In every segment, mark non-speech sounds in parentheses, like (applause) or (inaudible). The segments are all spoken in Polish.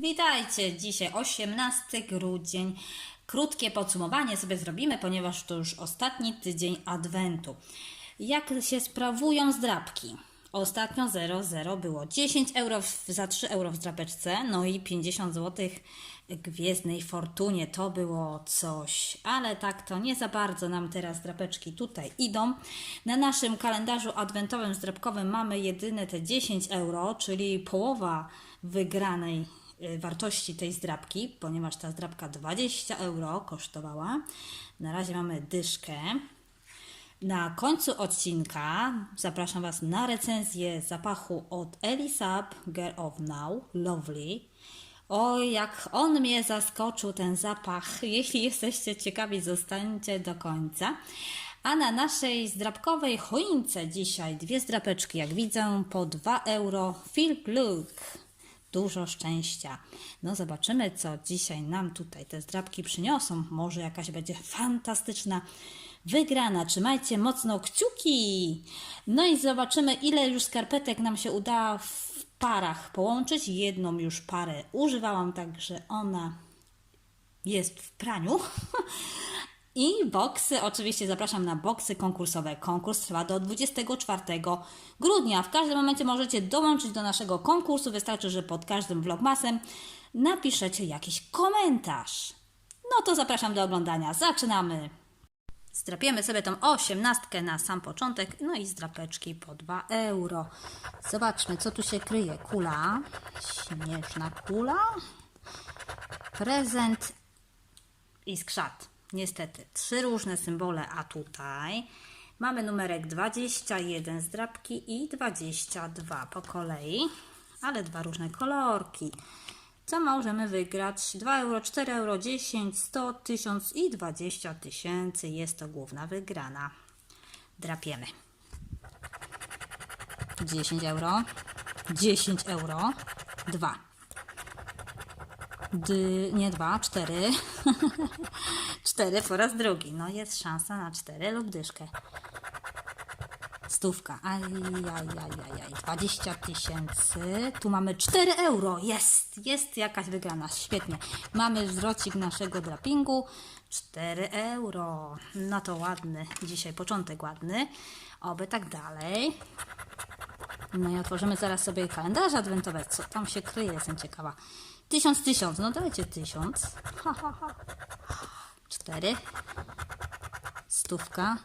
Witajcie! Dzisiaj 18 grudzień. Krótkie podsumowanie sobie zrobimy, ponieważ to już ostatni tydzień Adwentu. Jak się sprawują zdrabki? Ostatnio 0,0 było 10 euro za 3 euro w zdrapeczce, no i 50 zł gwiezdnej fortunie. To było coś, ale tak to nie za bardzo nam teraz drapeczki tutaj idą. Na naszym kalendarzu adwentowym zdrabkowym mamy jedyne te 10 euro, czyli połowa wygranej wartości tej zdrabki, ponieważ ta zdrabka 20 euro kosztowała. Na razie mamy dyszkę. Na końcu odcinka zapraszam Was na recenzję zapachu od Elisab Girl of Now, Lovely. O, jak on mnie zaskoczył, ten zapach. (laughs) Jeśli jesteście ciekawi, zostańcie do końca. A na naszej zdrabkowej choince dzisiaj dwie zdrapeczki, jak widzę, po 2 euro. Philip Look. Dużo szczęścia. No zobaczymy, co dzisiaj nam tutaj te zdrabki przyniosą. Może jakaś będzie fantastyczna wygrana. Trzymajcie mocno kciuki. No i zobaczymy, ile już skarpetek nam się uda w parach połączyć. Jedną już parę używałam, także ona jest w praniu. (laughs) I boksy, oczywiście zapraszam na boksy konkursowe. Konkurs trwa do 24 grudnia. W każdym momencie możecie dołączyć do naszego konkursu. Wystarczy, że pod każdym vlogmasem napiszecie jakiś komentarz. No to zapraszam do oglądania. Zaczynamy! Zdrapiemy sobie tą osiemnastkę na sam początek, no i zdrapeczki po 2 euro. Zobaczmy, co tu się kryje. Kula, śnieżna kula, prezent i skrzat. Niestety, trzy różne symbole, a tutaj mamy numerek 21 zdrabki i 22 po kolei, ale dwa różne kolorki. Co możemy wygrać? 2 euro, 4 euro, 10, 100, 1000 i 20 tysięcy. Jest to główna wygrana. Drapiemy. 10 euro, 10 euro, 2. D, nie 2, 4. (laughs) 4 po raz drugi. No jest szansa na 4 lub dyszkę. Stówka. Ajajajajaj. 20 tysięcy. Tu mamy 4 euro. Jest, jest jakaś wygrana. Świetnie. Mamy wzrocik naszego drapingu. 4 euro. No to ładny. Dzisiaj początek ładny. Oby tak dalej. No i otworzymy zaraz sobie kalendarze adwentowe. Co tam się kryje? Jestem ciekawa. Tysiąc, tysiąc. No dajcie tysiąc. Ha, ha, ha. Cztery. Stówka.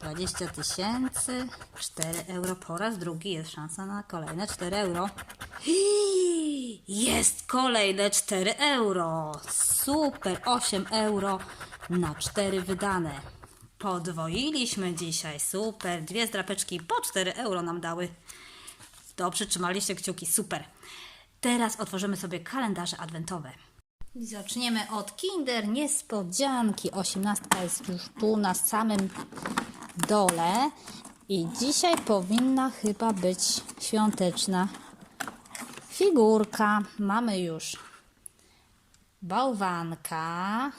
20 tysięcy, 4 euro po raz drugi, jest szansa na kolejne 4 euro. Hii, Jest kolejne 4 euro. Super, 8 euro na 4 wydane. Podwoiliśmy dzisiaj, super. Dwie zdrapeczki po 4 euro nam dały. Dobrze, trzymaliście kciuki, super. Teraz otworzymy sobie kalendarze adwentowe. Zaczniemy od Kinder Niespodzianki. Osiemnastka jest już tu na samym dole. I dzisiaj powinna chyba być świąteczna figurka. Mamy już bałwanka,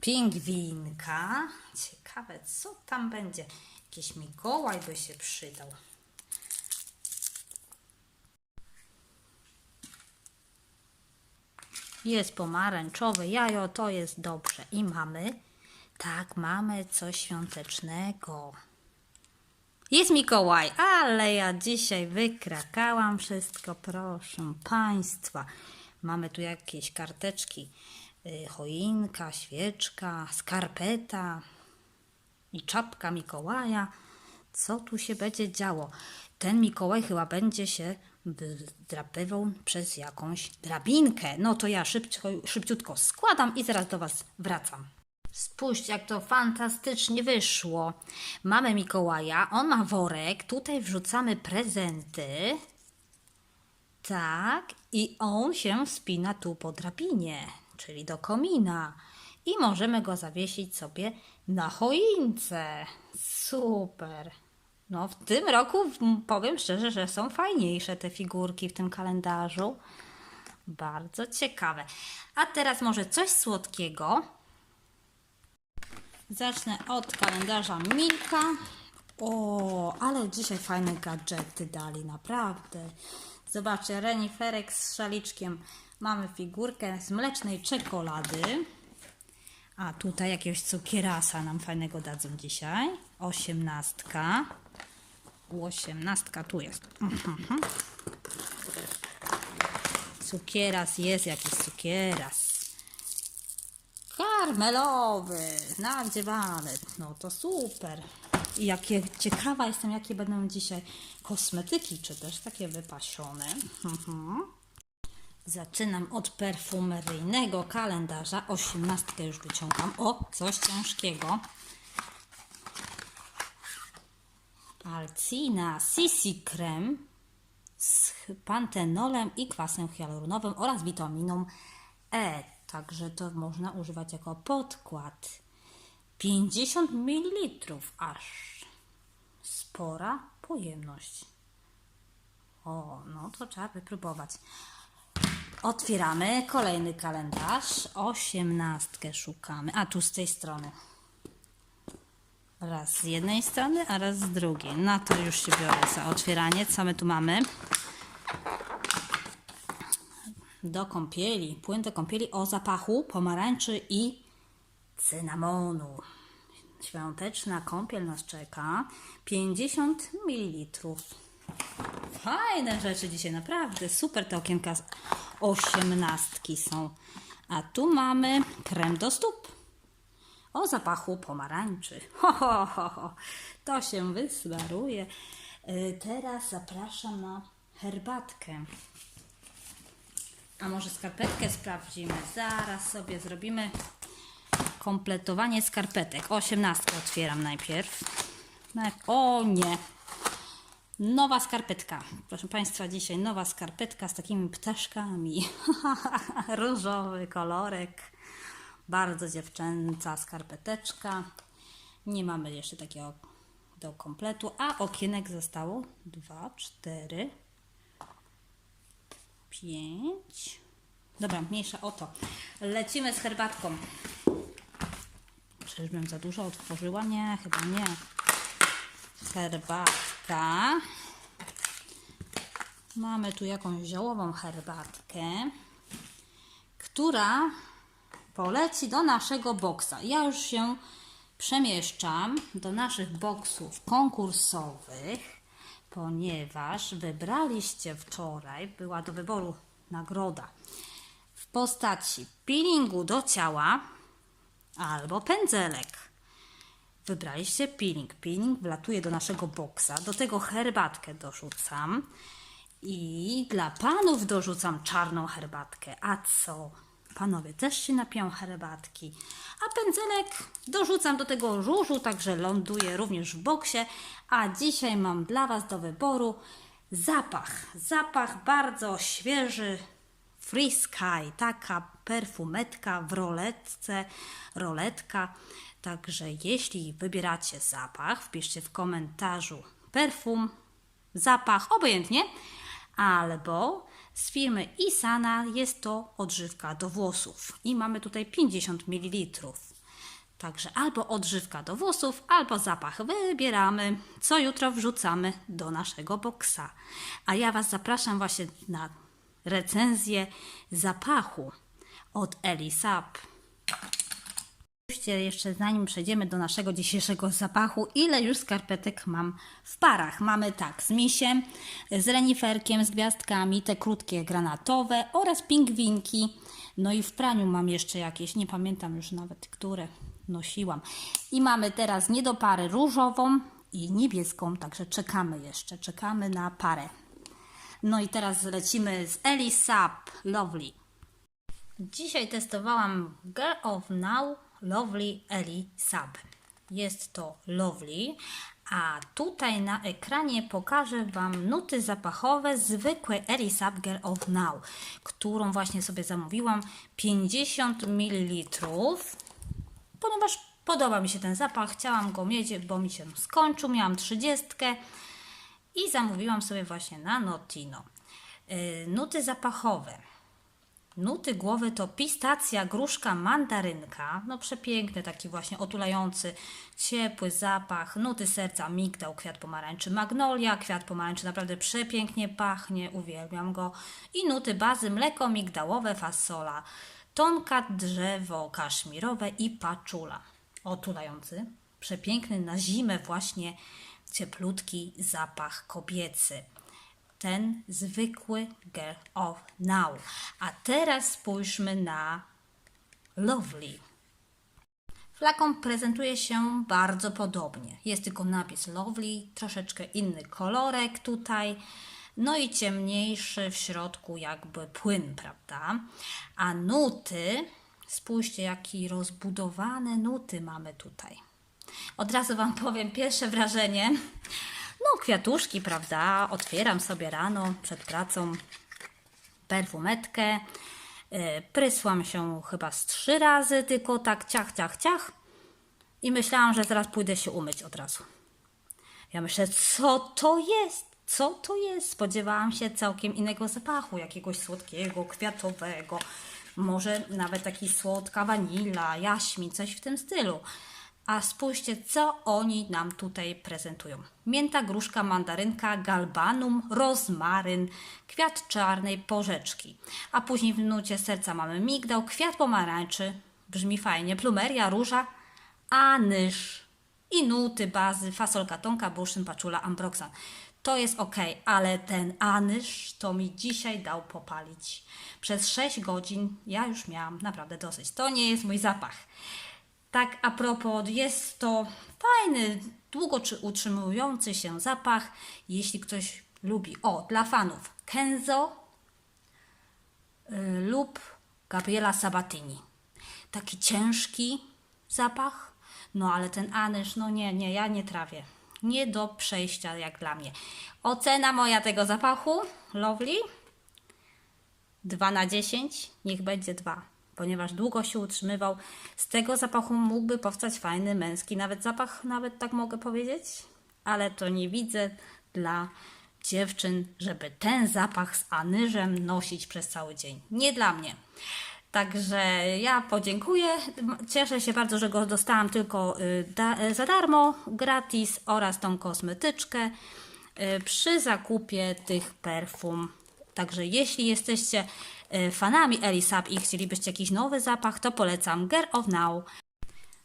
pingwinka. Ciekawe, co tam będzie. Jakiś Mikołaj by się przydał. Jest pomarańczowe jajo, to jest dobrze. I mamy, tak, mamy coś świątecznego. Jest Mikołaj, ale ja dzisiaj wykrakałam wszystko, proszę Państwa. Mamy tu jakieś karteczki, y, choinka, świeczka, skarpeta i czapka Mikołaja. Co tu się będzie działo? Ten Mikołaj chyba będzie się drapywał przez jakąś drabinkę. No to ja szybciutko, szybciutko składam i zaraz do Was wracam. Spójrzcie, jak to fantastycznie wyszło. Mamy Mikołaja, on ma worek, tutaj wrzucamy prezenty. Tak, i on się wspina tu po drabinie, czyli do komina. I możemy go zawiesić sobie na choince. Super. No, w tym roku powiem szczerze, że są fajniejsze te figurki w tym kalendarzu. Bardzo ciekawe. A teraz może coś słodkiego. Zacznę od kalendarza Milka. O, ale dzisiaj fajne gadżety dali, naprawdę. Zobaczcie, reniferek z szaliczkiem. Mamy figurkę z mlecznej czekolady. A tutaj jakiegoś cukierasa nam fajnego dadzą dzisiaj. Osiemnastka. Osiemnastka tu jest. Mhm. Cukieras jest jakiś cukieras. Karmelowy, nagdziewany. No to super. I jakie ciekawa jestem, jakie będą dzisiaj kosmetyki, czy też takie wypasione. Mhm. Zaczynam od perfumeryjnego kalendarza. Osiemnastkę już wyciągam. O, coś ciężkiego. Alcina CC Krem z pantenolem i kwasem hialuronowym oraz witaminą E. Także to można używać jako podkład. 50 ml aż. Spora pojemność. O, no to trzeba wypróbować. Otwieramy kolejny kalendarz. Osiemnastkę szukamy. A tu z tej strony. Raz z jednej strony, a raz z drugiej. No to już się biorę za otwieranie. Co my tu mamy? Do kąpieli. Płyn do kąpieli o zapachu pomarańczy i cynamonu. Świąteczna kąpiel nas czeka. 50 ml. Fajne rzeczy dzisiaj, naprawdę. Super te okienka z osiemnastki są. A tu mamy krem do stóp o zapachu pomarańczy. (laughs) Ho, ho, ho, ho. To się wysmaruje. Y, Teraz zapraszam na herbatkę. A może skarpetkę sprawdzimy? Zaraz sobie zrobimy kompletowanie skarpetek. Osiemnastkę otwieram najpierw. Naj- O nie! Nowa skarpetka. Proszę Państwa, dzisiaj nowa skarpetka z takimi ptaszkami. (laughs) Różowy kolorek. Bardzo dziewczęca skarpeteczka. Nie mamy jeszcze takiego do kompletu, a okienek zostało 2, 4, 5. Dobra, mniejsza o to. Lecimy z herbatką. Czyżbym za dużo otworzyła? Nie, chyba nie. Herbatka. Mamy tu jakąś ziołową herbatkę, która poleci do naszego boksa. Ja już się przemieszczam do naszych boksów konkursowych, ponieważ wybraliście wczoraj, była do wyboru nagroda w postaci peelingu do ciała albo pędzelek. Wybraliście peeling. Peeling wlatuje do naszego boksa. Do tego herbatkę dorzucam. I dla panów dorzucam czarną herbatkę. A co? Panowie też się napiją herbatki. A pędzelek dorzucam do tego różu, także ląduje również w boksie. A dzisiaj mam dla Was do wyboru zapach. Zapach bardzo świeży, Free Sky, taka perfumetka w roletce, roletka. Także jeśli wybieracie zapach, wpiszcie w komentarzu perfum, zapach, obojętnie, albo z firmy Isana jest to odżywka do włosów i mamy tutaj 50 ml. Także albo odżywka do włosów, albo zapach. Wybieramy, co jutro wrzucamy do naszego boksa. A ja Was zapraszam właśnie na recenzję zapachu od Elisab. Spójrzcie jeszcze zanim przejdziemy do naszego dzisiejszego zapachu, ile już skarpetek mam w parach. Mamy tak, z misiem, z reniferkiem, z gwiazdkami, te krótkie granatowe oraz pingwinki. No i w praniu mam jeszcze jakieś, nie pamiętam już nawet, które nosiłam. I mamy teraz nie do pary różową i niebieską, także czekamy jeszcze, czekamy na parę. No i teraz lecimy z Elisab Lovely. Dzisiaj testowałam Girl of Now Lovely Ellie Sub. Jest to Lovely, a tutaj na ekranie pokażę Wam nuty zapachowe zwykłej Ellie Sub Girl of Now, którą właśnie sobie zamówiłam 50 ml, ponieważ podoba mi się ten zapach, chciałam go mieć, bo mi się skończył, miałam 30 i zamówiłam sobie właśnie na Notino. Yy, Nuty zapachowe. Nuty głowy to pistacja, gruszka, mandarynka. No przepiękny, taki właśnie otulający, ciepły zapach. Nuty serca, migdał, kwiat pomarańczy, magnolia, kwiat pomarańczy. Naprawdę przepięknie pachnie, uwielbiam go. I nuty bazy, mleko migdałowe, fasola, tonka, drzewo kaszmirowe i paczula. Otulający, przepiękny na zimę właśnie cieplutki zapach kobiecy ten zwykły Girl of Now. A teraz spójrzmy na Lovely. Flakon prezentuje się bardzo podobnie. Jest tylko napis Lovely, troszeczkę inny kolorek tutaj, no i ciemniejszy w środku jakby płyn, prawda? A nuty, spójrzcie jakie rozbudowane nuty mamy tutaj. Od razu Wam powiem pierwsze wrażenie. No, kwiatuszki, prawda? Otwieram sobie rano przed pracą perfumetkę. Yy, Prysłam się chyba z trzy razy, tylko tak ciach, ciach, ciach. I myślałam, że zaraz pójdę się umyć od razu. Ja myślę, co to jest? Co to jest? Spodziewałam się całkiem innego zapachu, jakiegoś słodkiego, kwiatowego, może nawet taki słodka wanila, jaśmin, coś w tym stylu. A spójrzcie, co oni nam tutaj prezentują. Mięta, gruszka, mandarynka, galbanum, rozmaryn, kwiat czarnej porzeczki. A później w nucie serca mamy migdał, kwiat pomarańczy, brzmi fajnie, plumeria, róża, anyż i nuty bazy, fasolka, tonka, bursztyn, paczula, ambroksan. To jest ok, ale ten anyż to mi dzisiaj dał popalić. Przez 6 godzin ja już miałam naprawdę dosyć. To nie jest mój zapach. Tak a propos, jest to fajny, długo utrzymujący się zapach, jeśli ktoś lubi. O, dla fanów Kenzo y, lub Gabriela Sabatini. Taki ciężki zapach, no ale ten anyż, no nie, nie, ja nie trawię. Nie do przejścia jak dla mnie. Ocena moja tego zapachu, lovely, 2 na 10, niech będzie 2, ponieważ długo się utrzymywał. Z tego zapachu mógłby powstać fajny męski, nawet zapach, nawet tak mogę powiedzieć, ale to nie widzę dla dziewczyn, żeby ten zapach z anyżem nosić przez cały dzień. Nie dla mnie. Także ja podziękuję. Cieszę się bardzo, że go dostałam tylko y, y, za darmo, gratis oraz tą kosmetyczkę y, przy zakupie tych perfum. Także jeśli jesteście fanami Elisab i chcielibyście jakiś nowy zapach, to polecam Girl of Now.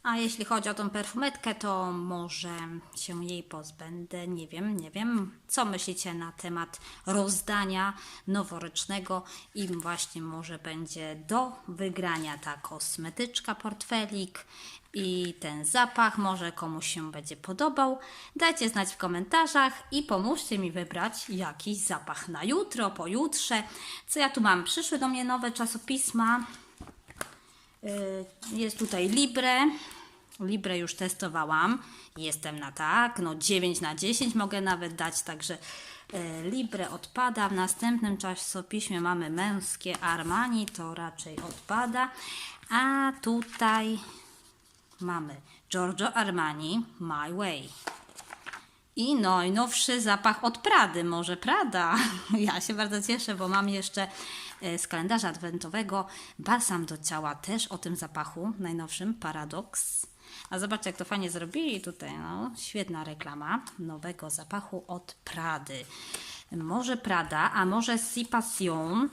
A jeśli chodzi o tą perfumetkę, to może się jej pozbędę. Nie wiem, nie wiem. Co myślicie na temat rozdania noworocznego? I właśnie może będzie do wygrania ta kosmetyczka, portfelik i ten zapach. Może komuś się będzie podobał. Dajcie znać w komentarzach i pomóżcie mi wybrać jakiś zapach na jutro, pojutrze. Co ja tu mam? Przyszły do mnie nowe czasopisma. Y, Jest tutaj Libre. Libre już testowałam. Jestem na tak. No 9 na 10 mogę nawet dać, także y, Libre odpada. W następnym czasopiśmie mamy męskie Armani, to raczej odpada. A tutaj mamy Giorgio Armani My Way. I najnowszy zapach od Prady, może Prada. (laughs) Ja się bardzo cieszę, bo mam jeszcze z kalendarza adwentowego balsam do ciała też o tym zapachu najnowszym, Paradox. A zobaczcie, jak to fajnie zrobili tutaj, no, świetna reklama nowego zapachu od Prady. Może Prada, a może Si Passion.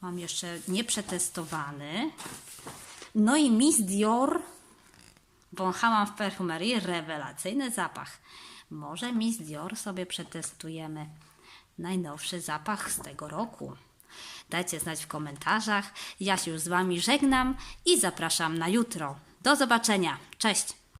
Mam jeszcze nieprzetestowany. No i Miss Dior Wąchałam w perfumerii rewelacyjny zapach. Może Miss Dior sobie przetestujemy najnowszy zapach z tego roku. Dajcie znać w komentarzach. Ja się już z Wami żegnam i zapraszam na jutro. Do zobaczenia. Cześć!